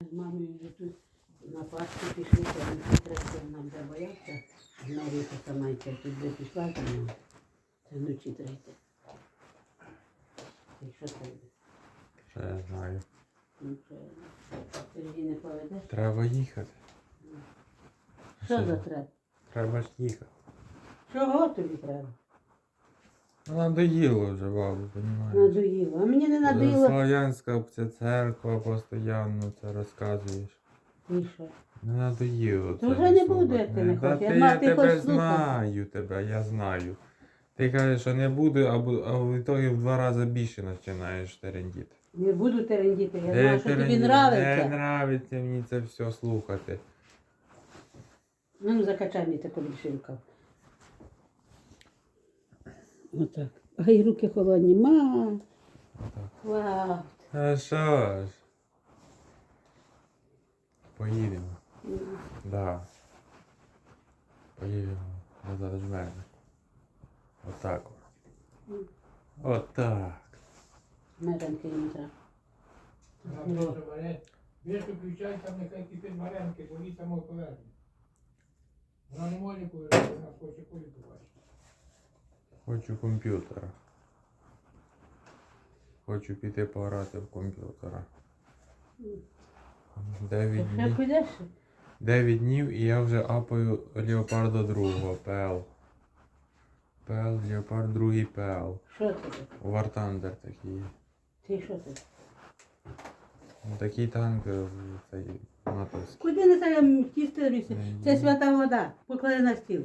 З мамою вже тут на Пасху пішли, то вони трохи нам забоявся. Маріка сама йти тут де пішла за мною. Це вночі трейте. І що буде? Ще я знаю. Ну, це... Ти не поведеш? Треба їхати. Що за треба? Треба ж їхати. Чого тобі треба? Надоїло вже, бабу, понімаєш? Надоїло. А мені не надоїло. Слов'янська церква постійно це розказуєш. І що? Не надоїло це вже не буде, як ти не Та хочеш. Я я тебе знаю, тебе, я знаю. Ти кажеш, що не буде, а, бу- а в ітогі в два рази більше починаєш терендіти. Не буду терендіти. Я знаю, що тобі терендіти? Не нравиться. нравиться мені це все слухати. Ну, закачай мені таку більшинку. Отак. Ай, руки холодні. Ма. Вау. А що ж? Поїдемо. Да. Поїдемо назад в мене. Отак. от. Отак. Меренки не треба. Весь включай, там нехай кипить варенки, бо він само поверне. Вона не може повернути, вона хоче колі побачити. Хочу комп'ютера. Хочу піти пограти в комп'ютера. Дев'ять Ще днів. підеш? 9 днів і я вже апаю Леопарда другого ПЛ. ПЛ, Леопард другий ПЛ. Що це таке? War Thunder такий. Ти що це? Ну, Такий танк е, цей натовський. Куди не там тістерюся? Ні. Це свята вода. Поклади на стіл.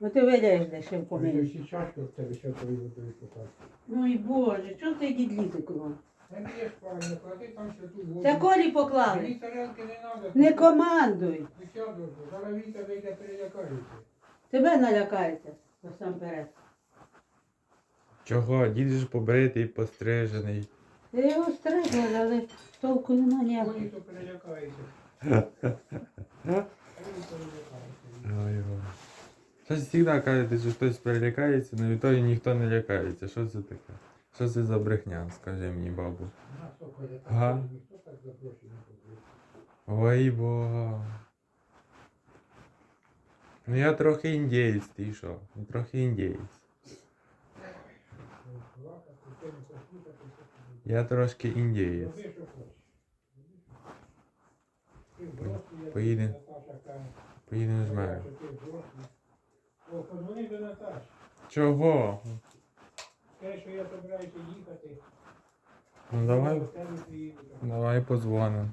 Ну ти видаєш, де ще в комені. всі чашки в тебе ще тобі водою покажуть. Ну і боже, що ти дідліти кругом? Не б'єш пару, не клади там ще ту воду. Це колі поклали. тарелки не треба. Не командуй. Зараз Віта вийде перелякається. Тебе налякається насамперед. Чого? Дід же ж побритий, пострижений. Ти його стригла, але толку нема ніякого. Коні то перелякається. Коні перелякається. Щось завжди кажете, що хтось перелякається, але відтоді ніхто не лякається. Що це таке? Що це за брехня, скажи мені, бабу. Ага. Ой бога. Ну я трохи індієць, ти що? Трохи індієць. Я трошки індієць. Роби, що хочеш. Ти взрослий, як Поїде. Наташа каже. Поїдемо з мене. О, подзвони до Наташі. Чого? Скажи, що я собираюся їхати. Ну давай, давай подзвонимо.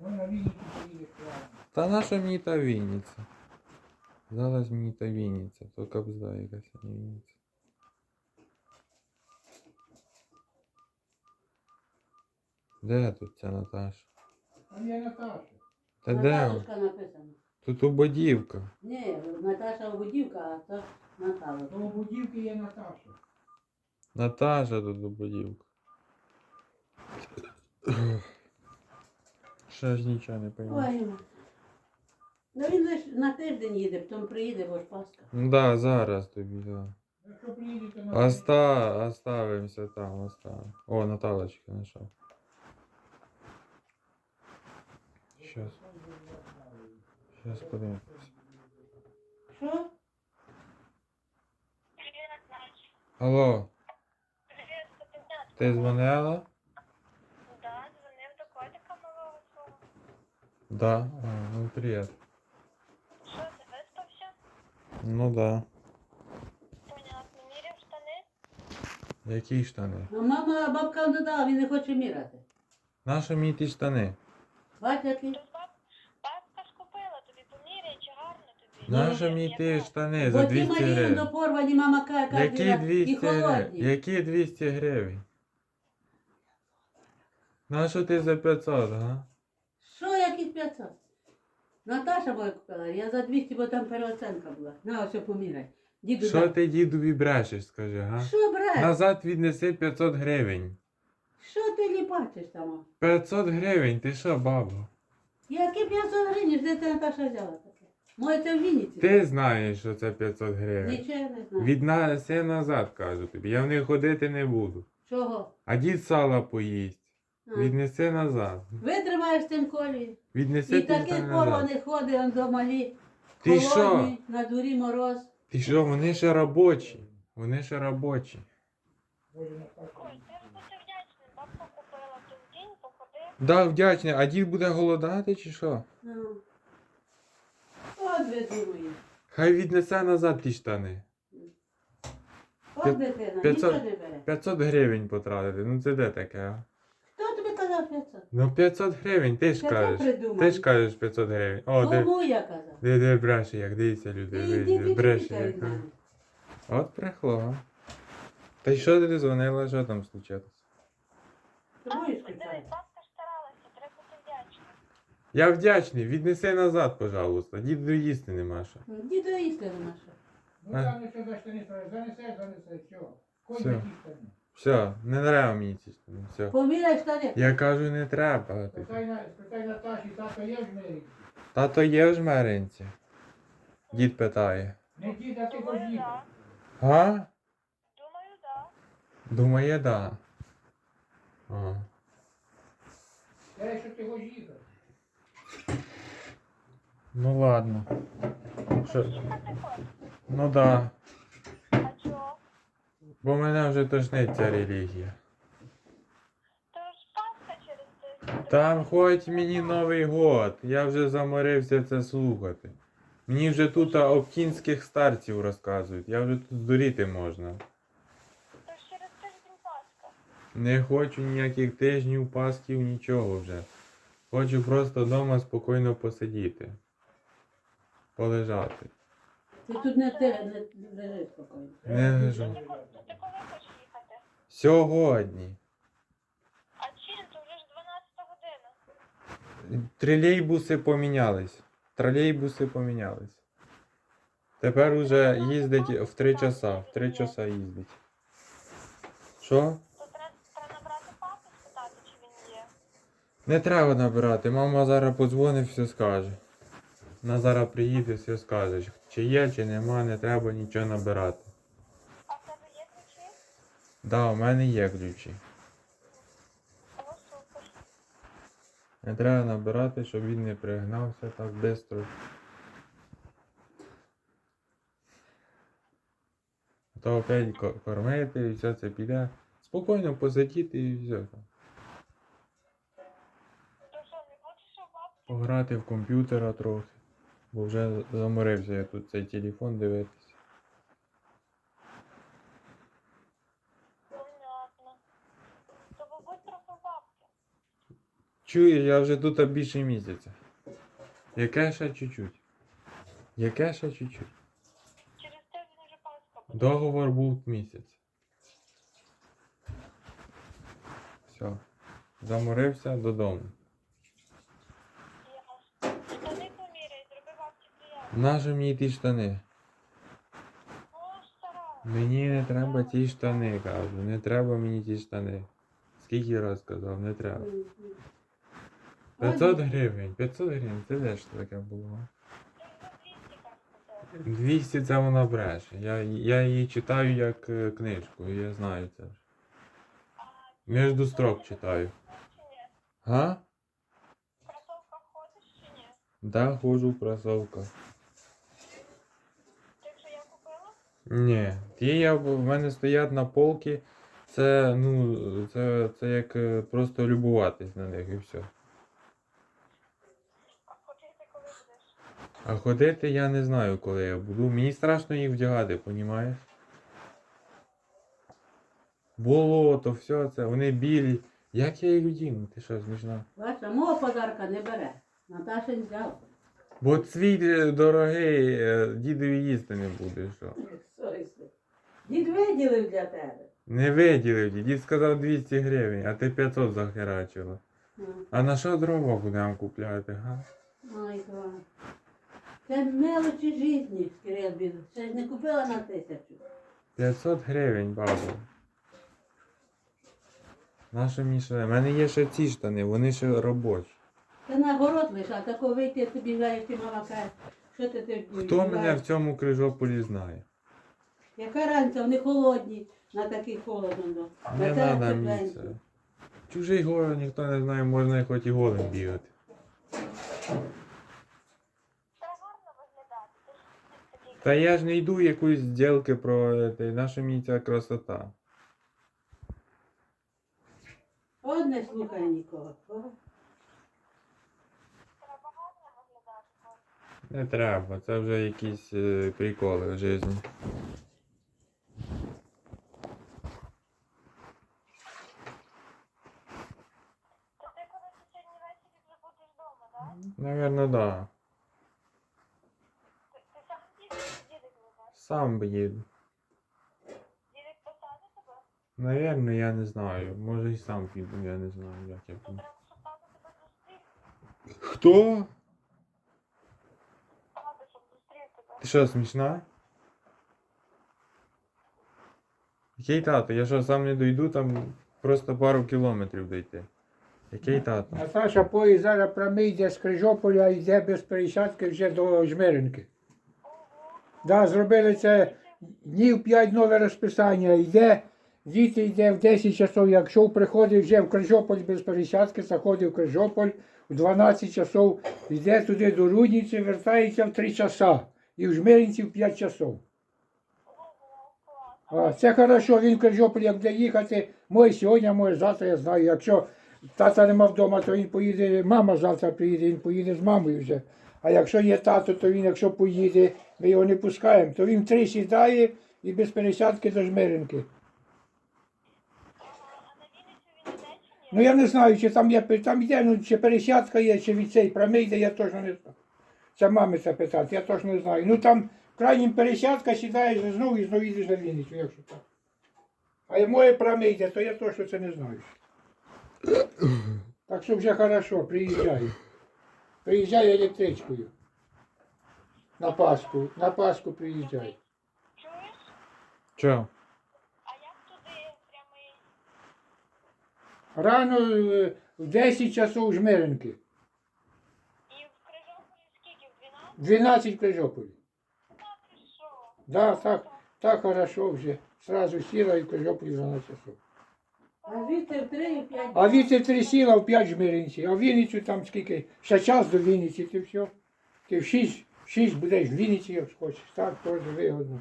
Ну. Та наша мені та Вінниця? Зараз мені та Вінниця, то кабзда якась не Вінниця. Де тут ця Наташа? Там є Наташа. Та де? Наталочка написано. Тут убодівка. Ні, Наташа Водівка, а то Наталя. То у будівки є Наташа. Наташа тут убодівка. Ще ж нічого не пойму. Ой. Ну він лише на тиждень їде, потім приїде, бо ж Пасха. Ну да, зараз тобі, да. Якщо приїдете на Оста, оставимося там, оставим. О, Наталочка знайшов. Щас, щас подивимось. Що? Алло, Привіт, ти дзвонила? Да, дзвонив до котика малого свого. Да. А, ну привіт. Що, ти виспався? Ну да. Понятно. Міряв штани? Які штани? А мама бабка не дала, він не хоче міряти. Нащо мені ті штани? Бач, який. То баб... бабка ж купила тобі, поміряй, чи гарно тобі. Нащо Я мені ті знаю. штани за Бо ті 200 малі гривень? до порвані, мама каже, каже, Які і 200 гривень? холодні. Які 200 гривень? Нащо ти за 500, га? Що, якісь 500? Наташа моя купила, я за 200, бо там переоценка була. На, ось поміряй. Діду, Що дай. ти дідові брешеш, скажи, га? Що, брат? Назад віднеси 500 гривень. Що ти ліпачиш там? 500 гривень, ти що, баба? Які 500 гривень, де ти Наташа взяла таке? Моє це в Вінниці. Ти знаєш, що це 500 гривень. Нічого не знаю. Віднеси назад, кажу тобі. Я в них ходити не буду. Чого? А дід сала поїсть. А. Віднеси назад. Витримаєш тим колі. Віднеси І штани назад. не ходить, он до малі. Ти що? На дворі мороз. Ти що, вони ще робочі. Вони ще робочі. Боже, ти ж будь вдячним, бабка купила в день, походив. Да, вдячний. А дід буде голодати чи що? Ну. От. Хай віднесе назад ті штани. От дитина, п'ятсот- нічого не бере. 500 гривень потратити. Ну це де таке? а? Хто тобі казав 500? Ну 500 гривень, ти ж Це кажеш. придумав. Ти ж кажеш 500 гривень. О, де, Кому я казав? де, де бреше, як дивіться люди, Ти йди ви- бреше. від Як. мене. От прихло. Та й що ти дзвонила, що там случилось? Тому і Дивись, скучаю. бабка ж старалася, треба бути вдячним. Я вдячний, віднеси назад, пожалуйста. Діду їсти нема що. Діду їсти нема що. Ну там нічого за штани ставиш. Занесе, занесе, все. Конь Все. такі штани. Все, не треба мені ці штани. Все. Поміряй штани. Я кажу, не треба. Спитай на, спитай Наташі, тато є в неї. Тато є в жмеринці? Дід питає. Не дід, а ти Думаю, ходіть. да. А? Думаю, да. Думає, да. Ага. Я що ти ходіть. Ну ладно. Що? Ну да. А чого? Бо мене вже тошнить релігія. Там хоч мені Новий год. Я вже заморився це слухати. Мені вже тут об кінських старців розказують. Я вже тут здуріти можна. То ж через тиждень Пасха. Не хочу ніяких тижнів, пасків, нічого вже. Хочу просто вдома спокійно посидіти. Полежати. Ти тут не ти, не лежи спокійно. Не лежу. Ти, ти коли хочеш їхати? Сьогодні. А чим? То вже ж 12 година. Тролейбуси помінялись. Тролейбуси помінялись. Тепер уже їздить в 3 часа. В 3 часа їздить. Що? То треба, треба набрати папу, спитати, чи він є. Не треба набирати. Мама зараз подзвонить, все скаже. Вона зараз приїде, все скаже. Чи є, чи нема, не треба нічого набирати. А в тебе є ключі? Да, у мене є ключі. О, супер. Не треба набирати, щоб він не пригнався так швидко. А То опять кормити і все це піде. Спокійно посидіти і все. там. Пограти в комп'ютера трохи. Бо вже заморився я тут цей телефон дивитися. Понятно. То побудь трохи бабки. Чую, я вже тут більше місяця. Яке ще чуть-чуть? Яке ще чуть-чуть? Через тиждень вже Пасха буде. Договор був місяць. Все. Заморився додому. Нащо мені ті штани? Мені не треба ті штани, кажу. Не треба мені ті штани. Скільки раз казав, не треба. 500 гривень. 500 гривень. Це де ж таке було? Ти 200 как сказав. 200 це вона бреше. Я, я її читаю як е, книжку, я знаю це. Між строк читаю. Чи? Га? Да, ходжу в кросовках. Ти вже я купила? Ні, ті я в мене стоять на полці. Це, ну, це, це як е, просто любуватись на них і все. А ходити коли будеш? А ходити я не знаю, коли я буду. Мені страшно їх вдягати, понімаєш? Болото, все це, вони білі. Як я їх вдіну? Ти що, смішна? Бачиш, мого подарка не бере. Наташа не взяв. Бо цвіт е, дорогий, е, дідові їсти не буде, що. Дід виділив для тебе. Не виділив, дід Дід сказав 200 гривень, а ти 500 захерачила. Ну, А на що дрова будемо купляти, га? Ой, то. Це мелочі житті, Кирил Біду. Ще ж не купила на тисячу. 500 гривень, бабу. Мені штани? У мене є ще ці штани, вони ще робочі. Це на город лише, а тако вийти тобі знаєш, ти мама каже, Що ти ти Хто мене в цьому крижополі знає? Яка разниця, вони холодні, на такий холодно. Не треба мені це. Чужий город ніхто не знає, можна хоч і голим бігати. Та я ж не йду якоїсь ділки про наша мені ця красота. От не слухай нікого. Не треба, це вже якісь е, приколи в житті. То ти коли сьогодні ввечері вже будеш вдома, так? Наверно, да. Ти, ти сам їдеш, чи дідик везе? Би їду. Дідик я не знаю. Може і сам піду, я не знаю, як я піду. Хто? Ти що, смішна? Який тато? Я що сам не дойду, там просто пару кілометрів дойти. Який тато? Наташа поїзд зараз прямий з Крижополя, йде без пересадки вже до Жмеринки. Да, зробили це днів 5 нове розписання. Йде, діти йде в 10 часов, якщо приходить вже в Крижополь без пересадки, заходить в Крижополь, в 12 часов йде туди до Рудниці, вертається в 3 часа. І в Жмеринці в 5 часов. А, це хорошо, він в Крижополь, як буде їхати, може сьогодні, може завтра, я знаю. Якщо тата нема вдома, то він поїде, мама завтра приїде, він поїде з мамою вже. А якщо є тато, то він, якщо поїде, ми його не пускаємо, то він три сідає і без пересядки до ні? Ну я не знаю, чи там є, там є, ну, чи пересядка є, чи від цей прямий йде, я точно не знаю. Це мами це питати, я точно не знаю. Ну там крайнім пересядка сідаєш знову і знову їдеш на Вінницю, якщо так. А моє прямий йде, то я точно це не знаю. Так що вже хорошо, приїжджаю. Приїжджаю електричкою. На Пасху, на Пасху приїжджаю. Чуєш? Чо? А як туди прямий? Рано е, в 10 часов Жмеринки. І в Крижополі скільки? В 12? 12 Крижополі. Та ти що? Да, так, так хорошо вже. Сразу сіла і в Крижополі 12 часов. А звідти в 3 і 5. А віце три сіла в 5 Жмеринці, а в Вінницю там скільки? Ще час до Вінниці, ти все. Ти в 6, 6 будеш в Вінниці, як хочеш. Так, теж вигодно.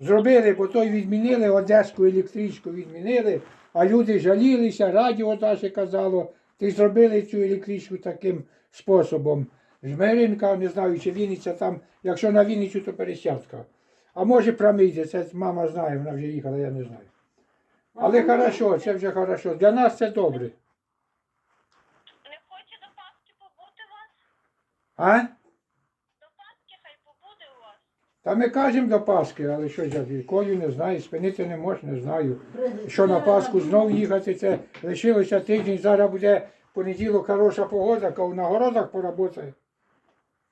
Зробили, бо той відмінили, Одеську електричку відмінили, а люди жалілися, радіо наше казало, ти зробили цю електричку таким способом. Жмеринка, не знаю, чи Вінниця там, якщо на Вінницю, то пересядка. А може промийде, це мама знає, вона вже їхала, я не знаю. Але хорошо, це вже хорошо. Для нас це добре. Не хоче до Пасхи побути у вас? А? До Пасхи хай побуде у вас. Та ми кажемо до Пасхи, але що я Колю не знаю, спинити не можна, не знаю. Що на Пасху знов їхати, це лишилося тиждень, зараз буде понеділок хороша погода, коли на городах поработає.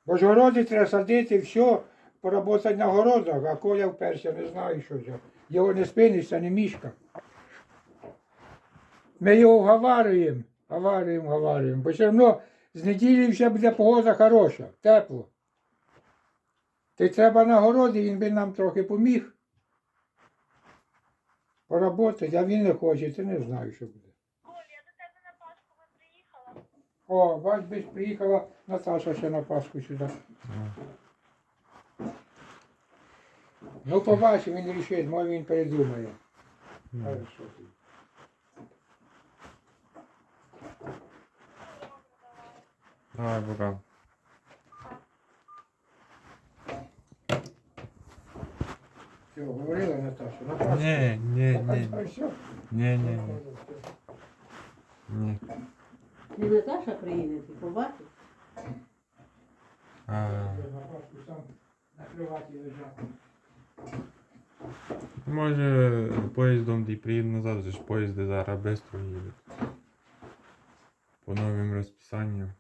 Бо ж городи треба садити, все, поработати на городах, а Коля вперся, не знаю, що це. Його не спиниться, не мішка. Ми його вговарюємо, вговарюємо, вговарюємо, бо все одно з неділі вже буде погода хороша, тепло. Ти треба на городі, він би нам трохи поміг. Поработати, а він не хоче, ти не знаю, що буде. Коль, я до тебе на Пасху приїхала. О, бач, би приїхала Наташа ще на Пасху сюди. Ну, побачимо, він рішить, може він передумає. Хорошо. Давай, пока. Все, говорила Наташа. На Пасху. Ні, ні, А, все. Ні, ні. Ні. І Наташа приїде, ти побачиш. А, На кроваті лежав. може поїздом і приїду назад, вже ж поїзди зараз швидко їдуть. По новим розписанням.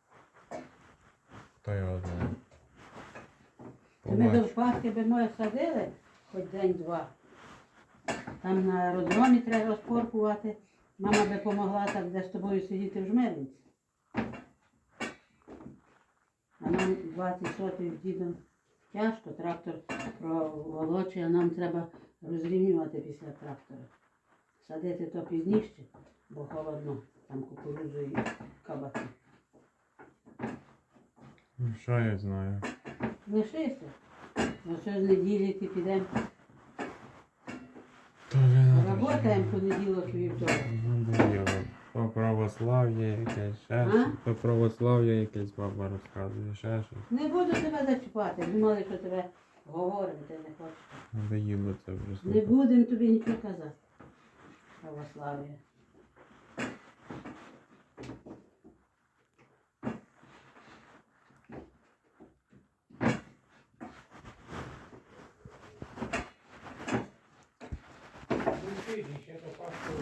Хто його знає. Ми до. Пасхи би моє садили, хоч день-два. Там на аеродромі треба розпоркувати. Мама би помогла так, де з тобою сидіти в жмеринці. А нам 20 сотих з дідом тяжко, трактор проволочує, а нам треба розрівнювати після трактора. Садити то пізніше, бо холодно, там кукурудзу і кабаки. Ну, що я знаю. Лишися. Ну що з неділі ти підемо. Работаємо понеділок і вівторок. Надоїло. То православ'я якесь, ще А? щось. То православ'я якесь баба розказує, ще щось. Не буду тебе зачіпати. Думали, що тебе говоримо, ти не хочеш. Надоїло це вже Не слухати. будемо тобі нічого казати. Православ'я. Ще до Пасхи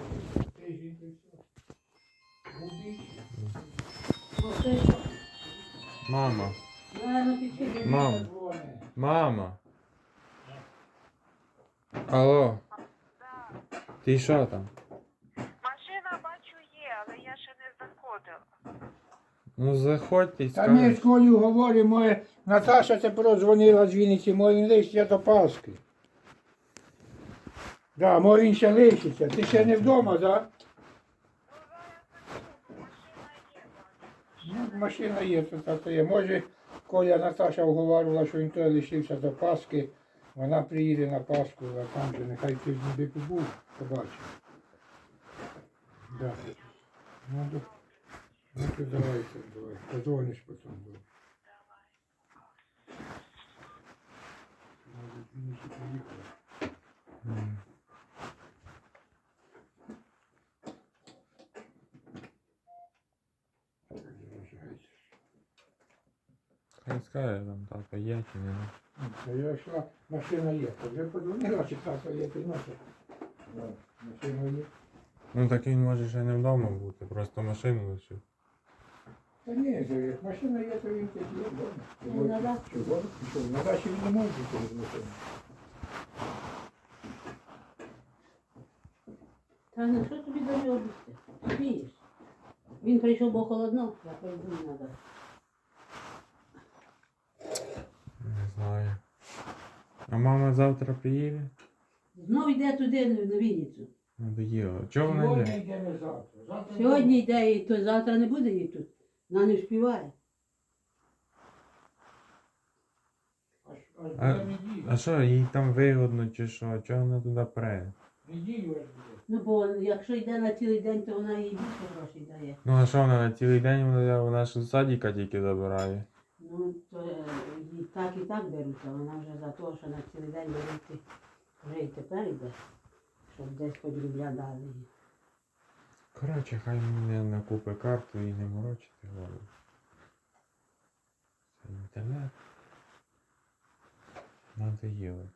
тиждень і все. Ну? Мама, Наверно, підсидиш. Мам. Дзвони. мама. Алло, ти що там? Машина бачу є, але я ще не заходила. Ну заходьте і Та ми з скажеш. Колею говоримо, моя Наташа тепер дзвонила з Вінниці, мой він лише до Пасхи. Да, мой він ще лишиться. Ти ще не вдома, так? Ну, машина є, так то є. Може, Коля Наташа оговарювала, що він той лишився до Пасхи. Вона приїде на Пасху, а там же нехай тиждень би побув, побачив. Да. Ну, до... ну ти давай, ти давай. Позвониш потім. Давай. Може. М. Так, залишається. Хай скаже там тато є чи не. Ну, Та я йшла, машина є. То вже подзвонила, чи тато є, ти носиш. Машина є. Ну так він може ще не вдома бути, просто машину лишив. Та ні, то як машина є, то він тоді є вдома. Ну, на дачу. Чого? Що, на дачі він не може бути без машини. Та на що тобі до нього бігти? Смієш. Він прийшов, бо холодно, я пойду не треба. Не знаю. А мама завтра приїде? Знов йде туди на Вінницю. Надоїло. Чого вона Сьогодні йде? йдемо завтра. Завтра Сьогодні йде і то завтра не буде її тут. Вона не співає. Аж, аж А- буде неділю. А що, їй там вигодно чи що? Чого вона туди пре? Неділю аж буде. Ну бо якщо йде на цілий день, то вона їй більше грошей дає. Ну а що вона на цілий день вона, вона ж з садіка тільки забирає. Ну то е, так і так беруться, вона вже за те, що на цілий день беруть вже і тепер йде, щоб десь хоч рубля дали її. Коротше, хай не накупи карту і не морочити голову. Це інтернет. Надо їлити.